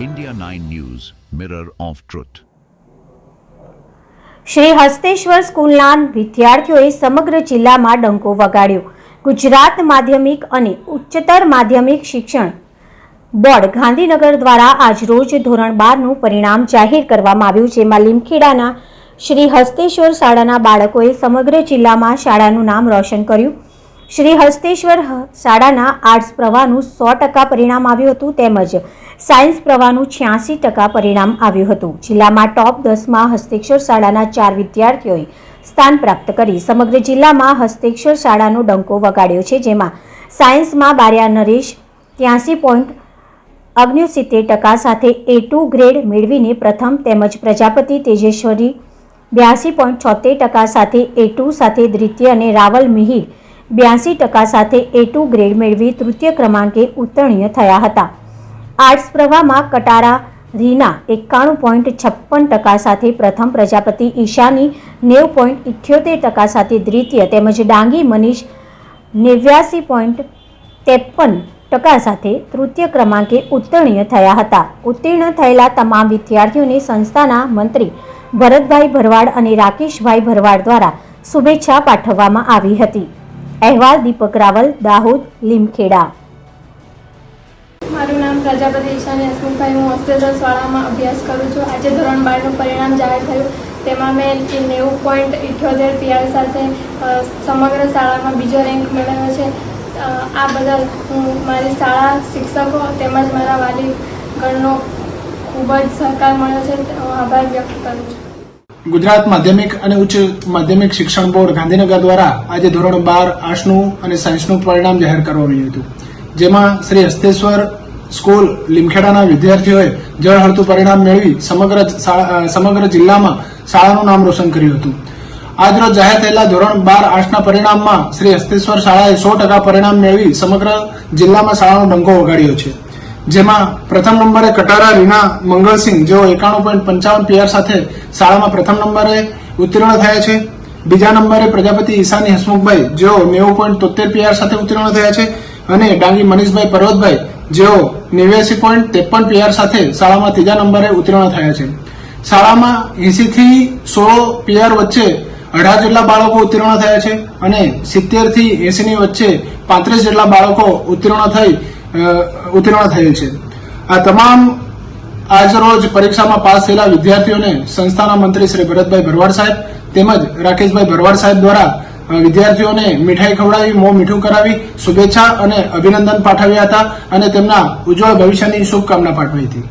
India 9 News, Mirror of Truth. Shri Hasteshwar સ્કૂલના વિદ્યાર્થીઓએ સમગ્ર જિલ્લામાં ડંકો વગાડ્યો ગુજરાત માધ્યમિક અને ઉચ્ચતર માધ્યમિક શિક્ષણ બોર્ડ ગાંધીનગર દ્વારા આજરોજ ધોરણ બારનું પરિણામ જાહેર કરવામાં આવ્યું જેમાં લીમખેડાના શ્રી હસ્તેશ્વર શાળાના બાળકોએ સમગ્ર જિલ્લામાં શાળાનું નામ રોશન કર્યું શ્રી હસ્તેશ્વર શાળાના આર્ટ્સ પ્રવાહનું સો ટકા પરિણામ આવ્યું હતું તેમજ સાયન્સ પ્રવાહનું છ્યાસી ટકા પરિણામ આવ્યું હતું. જિલ્લામાં ટોપ દસમાં હસ્તેશ્વર શાળાના ચાર વિદ્યાર્થીઓએ સ્થાન પ્રાપ્ત કરી. સમગ્ર જિલ્લામાં હસ્તેશ્વર શાળાનો ડંકો વગાડ્યો છે, જેમાં સાયન્સમાં બાર્યા નરેશ ત્યાસી પોઈન્ટ અગ્નિસિત્તેર ટકા સાથે એ ટુ ગ્રેડ મેળવીને પ્રથમ તેમજ પ્રજાપતિ તેજેશ્વરી બ્યાસી પોઈન્ટ છોતેર ટકા સાથે એ ટુ સાથે દ્વિતીય અને રાવલ મિહિર બ્યાસી ટકા સાથે એ ટુ ગ્રેડ મેળવી તૃતીય ક્રમાંકે ઉત્તીર્ણ થયા હતા. આર્ટ્સ પ્રવાહમાં કટારા, રીના એકાણું પોઈન્ટ છપ્પન ટકા સાથે પ્રથમ પ્રજાપતિ, ઈશાની નેવ પોઈન્ટ ઇઠ્યોતેર ટકા સાથે દ્વિતીય તેમજ ડાંગી મનીષ નેવ્યાસી પોઈન્ટ ત્રેપન ટકા સાથે તૃતીય ક્રમાંકે ઉત્તીર્ણ થયા હતા. ઉત્તીર્ણ થયેલા તમામ વિદ્યાર્થીઓને સંસ્થાના મંત્રી ભરતભાઈ ભરવાડ અને રાકેશભાઈ ભરવાડ દ્વારા શુભેચ્છા પાઠવવામાં આવી હતી. અહેવાલ દીપક રાવલ, દાહોદ, લીમખેડા. મારું નામ પ્રજાપતિ ઈશાની હસમુખભાઈ, હું હોસ્ટેલ શાળામાં અભ્યાસ કરું છું. આજે ધોરણ બારનું પરિણામ જાહેર થયું. તેમાં મેં નેવું પોઈન્ટ ઇઠ્યોતેર પીઆર સાથે સમગ્ર શાળામાં બીજો રેન્ક મેળવ્યો છે. આ બદલ હું મારી શાળા શિક્ષકો તેમજ મારા વાલીગણનો ખૂબ જ સહકાર મળ્યો છે. આભાર વ્યક્ત કરું છું. ગુજરાત માધ્યમિક અને ઉચ્ચ માધ્યમિક શિક્ષણ બોર્ડ ગાંધીનગર દ્વારા આજે ધોરણ બાર આર્ટ્સનું અને સાયન્સનું પરિણામ જાહેર કરવામાં આવ્યું હતું. જેમાં શ્રી હસ્તેશ્વર સ્કૂલ લીમખેડાના વિદ્યાર્થીઓએ જળહળતું પરિણામ મેળવી સમગ્ર સમગ્ર જિલ્લામાં શાળાનું નામ રોશન કર્યું હતું. આજરોજ જાહેર થયેલા ધોરણ બાર આર્ટ્સના પરિણામમાં શ્રી હસ્તેશ્વર શાળાએ સો ટકા પરિણામ મેળવી સમગ્ર જિલ્લામાં શાળાનો ડંકો વગાડ્યો છે. જેમાં પ્રથમ નંબરે કટારા, રીના, મંગળસિંહ જેઓ એકાણું પોઈન્ટ પંચાવન પીઆર સાથે શાળામાં પ્રથમ નંબરે ઉત્તીર્ણ થયા છે. બીજા નંબરે પ્રજાપતિ ઈશાની હસમુખભાઈ જેઓ નેવું પોઈન્ટ તોતેર પીઆર સાથે ઉત્તીર્ણ થયા છે અને ડાંગી મનીષભાઈ પર્વતભાઈ જેઓ નેવ્યાસી પોઈન્ટ ત્રેપન પીઆર સાથે શાળામાં ત્રીજા નંબરે ઉત્તીર્ણ થયા છે. શાળામાં એંસીથી સોળ પીઆર વચ્ચે અઢાર જેટલા બાળકો ઉત્તીર્ણ થયા છે અને સિત્તેરથી એસી વચ્ચે પાંત્રીસ જેટલા બાળકો ઉત્તીર્ણ થઈ ઉત્તીર્ણ થયેલ છે. આ તમામ આજરોજ પરીક્ષામાં પાસ થયેલા વિદ્યાર્થીઓને સંસ્થાના મંત્રી શ્રી ભરતભાઈ ભરવાડ સાહેબ તેમજ રાકેશભાઈ ભરવાડ સાહેબ દ્વારા વિદ્યાર્થીઓને મીઠાઈ ખવડાવી, મોં મીઠું કરાવી, શુભેચ્છા અને અભિનંદન પાઠવ્યા હતા અને તેમના ઉજ્જવળ ભવિષ્યની શુભકામના પાઠવી હતી.